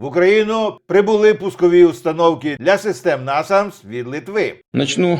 В Україну прибули пускові установки для систем НАСАМС від Литви. Начну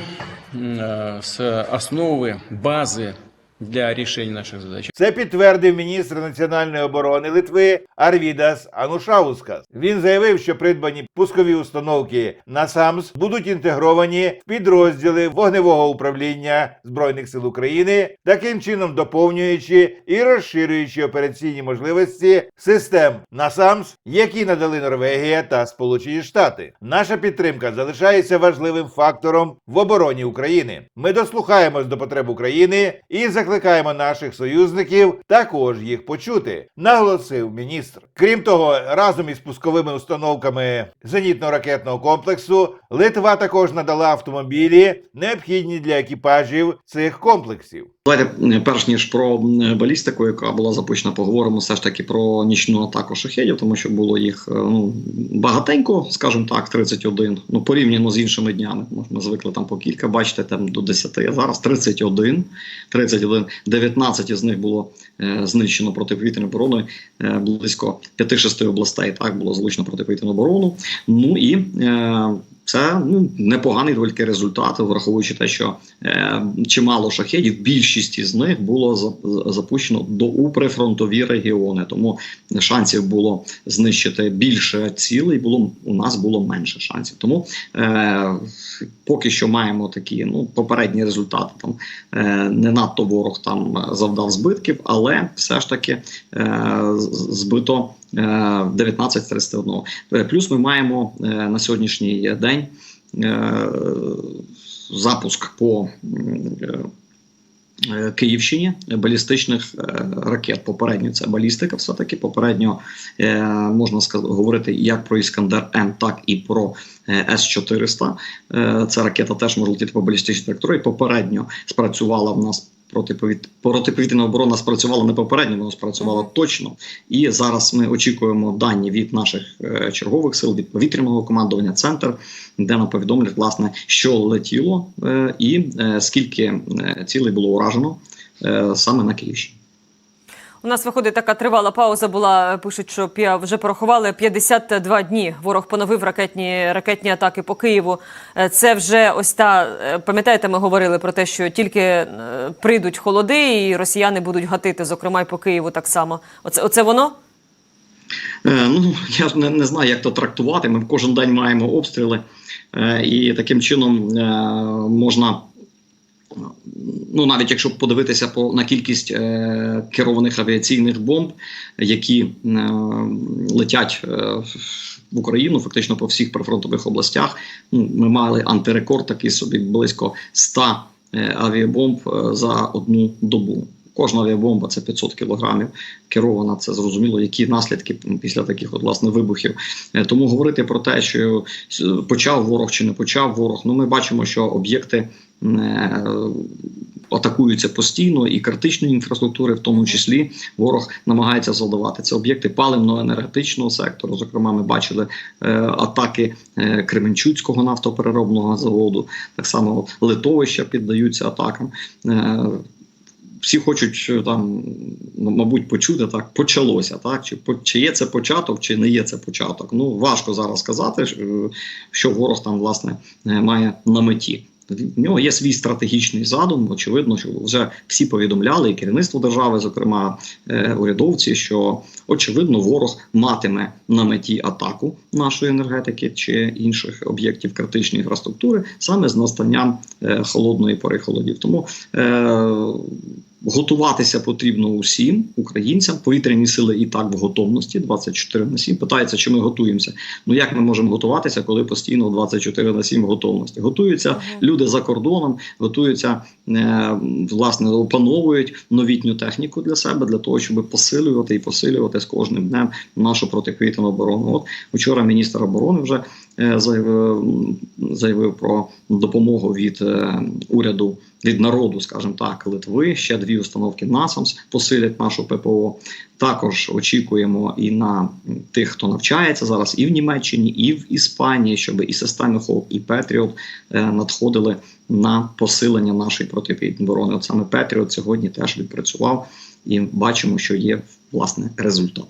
э, с основы, базы для решения наших задач. Це підтвердив міністр національної оборони Литви Арвідас Анушаускас. Він заявив, що придбані пускові установки НАСАМС будуть інтегровані в підрозділи вогневого управління збройних сил України, таким чином доповнюючи і розширюючи операційні можливості систем НАСАМС, які надали Норвегія та Сполучені Штати. Наша підтримка залишається важливим фактором в обороні України. Ми дослухаємось до потреб України і закликаємо наших союзників також їх почути, наголосив міністр. Крім того, разом із пусковими установками зенітно-ракетного комплексу Литва також надала автомобілі, необхідні для екіпажів цих комплексів. Давайте е, перш ніж про балістику, яка була запущена, поговоримо все ж таки про нічну атаку шахедів, тому що було їх е, ну багатенько, скажімо так, 31. Ну порівняно з іншими днями. Ми- Ми звикли там по кілька, бачите, там до 10. А зараз 31. 31. 19 із них було е, знищено протиповітряну обороною, е, близько 5-6 областей. Так було залучено протиповітряну оборону. Ну і е, це ну непоганий доволі результат, враховуючи те, що е, чимало шахедів, більшість із них було за- запущено до у прифронтові регіони. Тому шансів було знищити більше цілей, було у нас було менше шансів. Тому е, поки що маємо такі ну попередні результати. Там е, не надто ворог там завдав збитків, але все ж таки е, збито е, 19 з 31. Е, Плюс ми маємо е, на сьогоднішній день е, запуск по е, е, Київщині балістичних е, ракет. Попередньо це балістика, все таки попередньо е, можна сказ- говорити як про Іскандер М, так і про е, С-400. Е, Ця ракета теж може летіти по балістичній траєкторії. Попередньо спрацювала в нас протиповіт... протиповітряна оборона спрацювала не попередньо, вона спрацювала точно. І зараз ми очікуємо дані від наших е, чергових сил, від повітряного командування центр, де нам повідомлять, власне, що летіло е, і е, скільки цілей було уражено саме на Київщині. У нас виходить така тривала пауза. Була пишуть, що вже порахували 52 дні. Ворог поновив ракетні ракетні атаки по Києву. Е, Це вже ось та е, пам'ятаєте, ми говорили про те, що тільки е, прийдуть холоди, і росіяни будуть гатити, зокрема й по Києву так само. Оце оце воно? Ну я ж не, не знаю, як то трактувати. Ми кожен день маємо обстріли, і таким чином можна. Ну, навіть якщо подивитися по на кількість е, керованих авіаційних бомб, які е, летять е, в Україну, фактично по всіх прифронтових областях, ну, ми мали антирекорд такий собі близько 100 е, авіабомб е, за одну добу. Кожна авіабомба це 500 кілограмів керована. Це зрозуміло, які наслідки після таких от власне вибухів. Е, Тому говорити про те, що е, почав ворог чи не почав ворог. Ну ми бачимо, що об'єкти атакуються постійно, і критичної інфраструктури, в тому числі, ворог намагається завдавати. Це об'єкти паливно-енергетичного сектору. Зокрема, ми бачили е, атаки е, Кременчуцького нафтопереробного заводу. Так само литовища піддаються атакам. Е, всі хочуть е, там, мабуть, почути так, почалося, так чи по- чи є це початок, чи не є це початок. Ну важко зараз сказати, що- е, ворог там власне е, має на меті. В нього є свій стратегічний задум. Очевидно, що вже всі повідомляли, і керівництво держави, зокрема е, урядовці, що очевидно ворог матиме на меті атаку нашої енергетики чи інших об'єктів критичної інфраструктури саме з настанням е, холодної пори холодів. Тому е, Готуватися потрібно усім українцям. Повітряні сили і так в готовності 24 на 7. Питається, чи ми готуємося. Ну як ми можемо готуватися, коли постійно 24 на 7 в готовності? Готуються люди за кордоном, готуються е, власне, опановують новітню техніку для себе для того, щоб посилювати і посилювати з кожним днем нашу протиповітряну оборону. От вчора міністр оборони вже е, заявив, заявив про допомогу від е, уряду від народу, скажімо так, Литви. Ще дві установки НАСАМС посилять нашу ППО. Також очікуємо і на тих, хто навчається зараз, і в Німеччині, і в Іспанії, щоб і системи ХОП, і Петріот е, надходили на посилення нашої протипідної оборони. От саме Петріот сьогодні теж відпрацював, і бачимо, що є власне результат.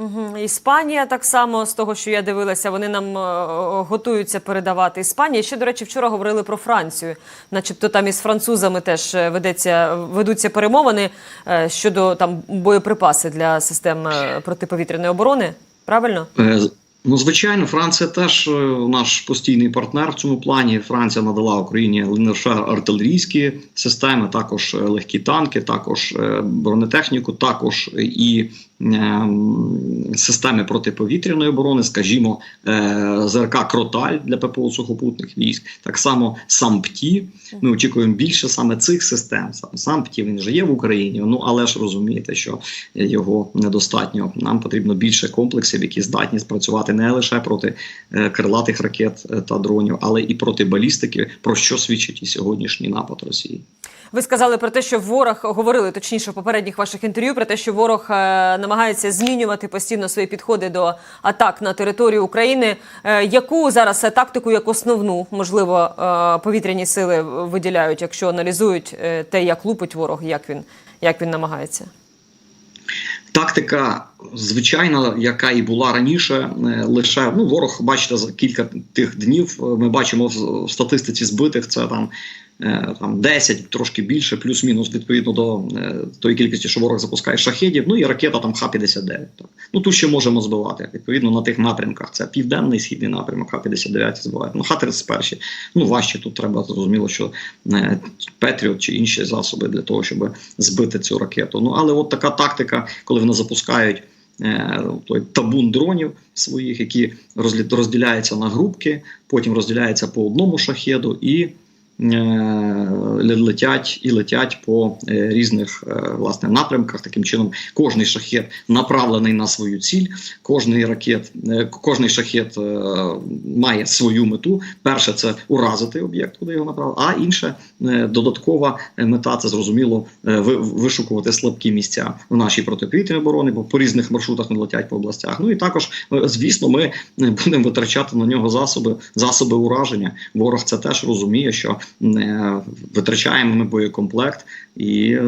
Угу. Іспанія так само з того, що я дивилася, вони нам е, готуються передавати. Іспанія ще, до речі, вчора говорили про Францію, начебто там із французами теж е, ведеться ведуться перемовини е, щодо там боєприпаси для систем е, протиповітряної оборони. Правильно? Е, Ну, звичайно, Франція теж е, наш постійний партнер в цьому плані. Франція надала Україні лише артилерійські системи, також е, легкі танки, також е, бронетехніку, також і е, системи протиповітряної оборони, скажімо, е, ЗРК Кроталь для ППО сухопутних військ, так само САМПТІ. Ми очікуємо більше саме цих систем. Саме САМПТІ він вже є в Україні. Ну але ж розумієте, що його недостатньо. Нам потрібно більше комплексів, які здатні спрацювати не лише проти е, крилатих ракет е, та дронів, але і проти балістики, про що свідчить і сьогоднішній напад Росії. Ви сказали про те, що ворог говорили точніше в попередніх ваших інтерв'ю про те, що ворог е, намагається змінювати постійно свої підходи до атак на територію України. Е, яку зараз тактику, як основну, можливо, е, повітряні сили виділяють, якщо аналізують е, те, як лупить ворог, як він, як він намагається? Тактика звичайна, яка і була раніше, лише ну ворог, бачите, за кілька тих днів ми бачимо в статистиці збитих це там. Е, Там 10, трошки більше, плюс-мінус відповідно до е, тої кількості, що ворог запускає шахедів. Ну і ракета там Х-59. Ну тут ще можемо збивати. Відповідно на тих напрямках. Це південний східний напрямок, Х-59 збивають. Ну Х-31. Ну важче тут треба зрозуміло, що е, Петріот чи інші засоби для того, щоб збити цю ракету. Ну але от така тактика, коли вони запускають той табун дронів своїх, які розділяються на групки, потім розділяються по одному шахеду і. Е, Летять і летять по е, різних е, власне напрямках. Таким чином, кожний шахет направлений на свою ціль. Кожний ракет, кожний шахет має свою мету. Перше це уразити об'єкт, куди його направили, а інше додаткова мета це зрозуміло вишукувати слабкі місця в нашій протиповітряній оборони, бо по різних маршрутах не летять по областях. Ну і також, звісно, ми будемо витрачати на нього засоби, засоби ураження. Ворог це теж розуміє, що витрачаємо ми боєкомплект і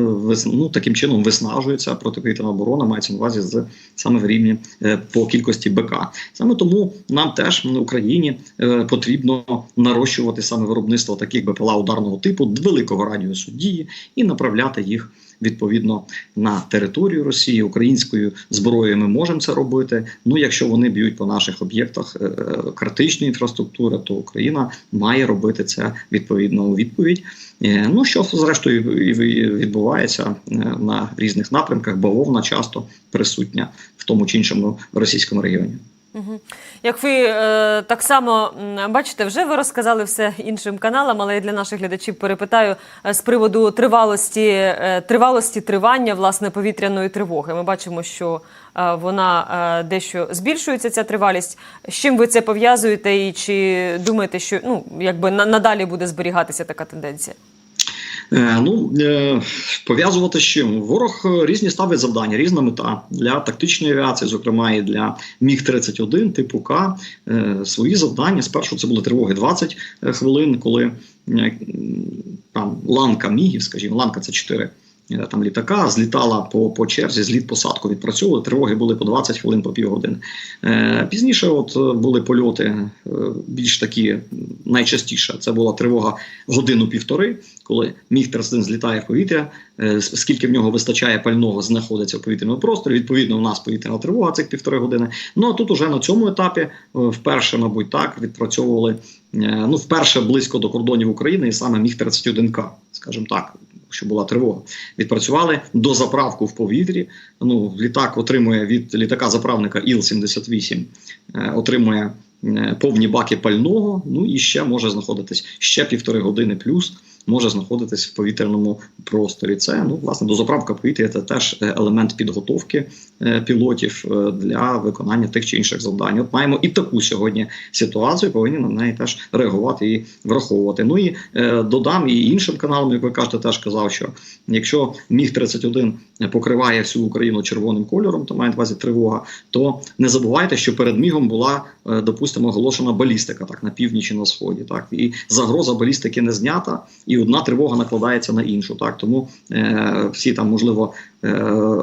ну, таким чином виснажується протиповітряна оборона, мається на увазі з саме в рівні е, по кількості БК. Саме тому нам теж на Україні е, потрібно нарощувати саме виробництво таких БПЛА ударного типу великого радіусу дії і направляти їх. Відповідно на територію Росії українською зброєю ми можемо це робити. Ну якщо вони б'ють по наших об'єктах е, критичної інфраструктури, то Україна має робити це відповідно у відповідь. Е, Ну що зрештою і відбувається е, на різних напрямках, бавовна часто присутня в тому чи іншому російському регіоні. Як ви е, так само бачите, вже ви розказали все іншим каналам, але я для наших глядачів перепитаю е, з приводу тривалості, е, тривалості тривання власне повітряної тривоги. Ми бачимо, що е, вона е, дещо збільшується, ця тривалість. З чим ви це пов'язуєте, і чи думаєте, що ну якби на- надалі буде зберігатися така тенденція? Е, ну е, пов'язувати з чим ворог е, різні ставить завдання, різна мета для тактичної авіації, зокрема і для міг 31 типу К. Свої завдання. Спершу це були тривоги 20 хвилин, коли там ланка мігів, скажімо, ланка це 4 е, там літака, злітала по, по черзі, зліт посадку відпрацьовували. Тривоги були по 20 хвилин, по півгодини. Е, пізніше, от е, були польоти е, більш такі найчастіше. Це була тривога годину-півтори, коли міг 31 злітає в повітря. е, Скільки в нього вистачає пального, знаходиться в повітряному просторі. Відповідно, у нас повітряна тривога цих півтори години. Ну а тут уже на цьому етапі е, вперше, мабуть, так відпрацьовували ну вперше близько до кордонів України, і саме міг 31 к скажімо так. Що була тривога, відпрацювали до заправку в повітрі. Ну, літак отримує від літака заправника Іл-78, е, отримує е, повні баки пального. Ну і ще може знаходитись ще півтори години плюс. Може знаходитись в повітряному просторі. Це ну власне дозаправка повітря це теж е, елемент підготовки е, пілотів е, для виконання тих чи інших завдань. От маємо і таку сьогодні ситуацію, повинні на неї теж реагувати і враховувати. Ну і додам і іншим каналам, як ви кажете, теж казав, що якщо міг 31 покриває всю Україну червоним кольором, то має на увазі тривога, то не забувайте, що перед мігом була допустимо, оголошена балістика так на північі на сході. Так і загроза балістики не знята, і одна тривога накладається на іншу. Так тому е, всі там можливо е,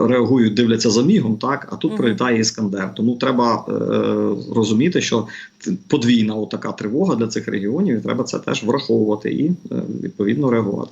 реагують, дивляться за мігом, так а тут прилітає іскандер. Тому треба е, розуміти, що подвійна отака тривога для цих регіонів, і треба це теж враховувати і е, відповідно реагувати.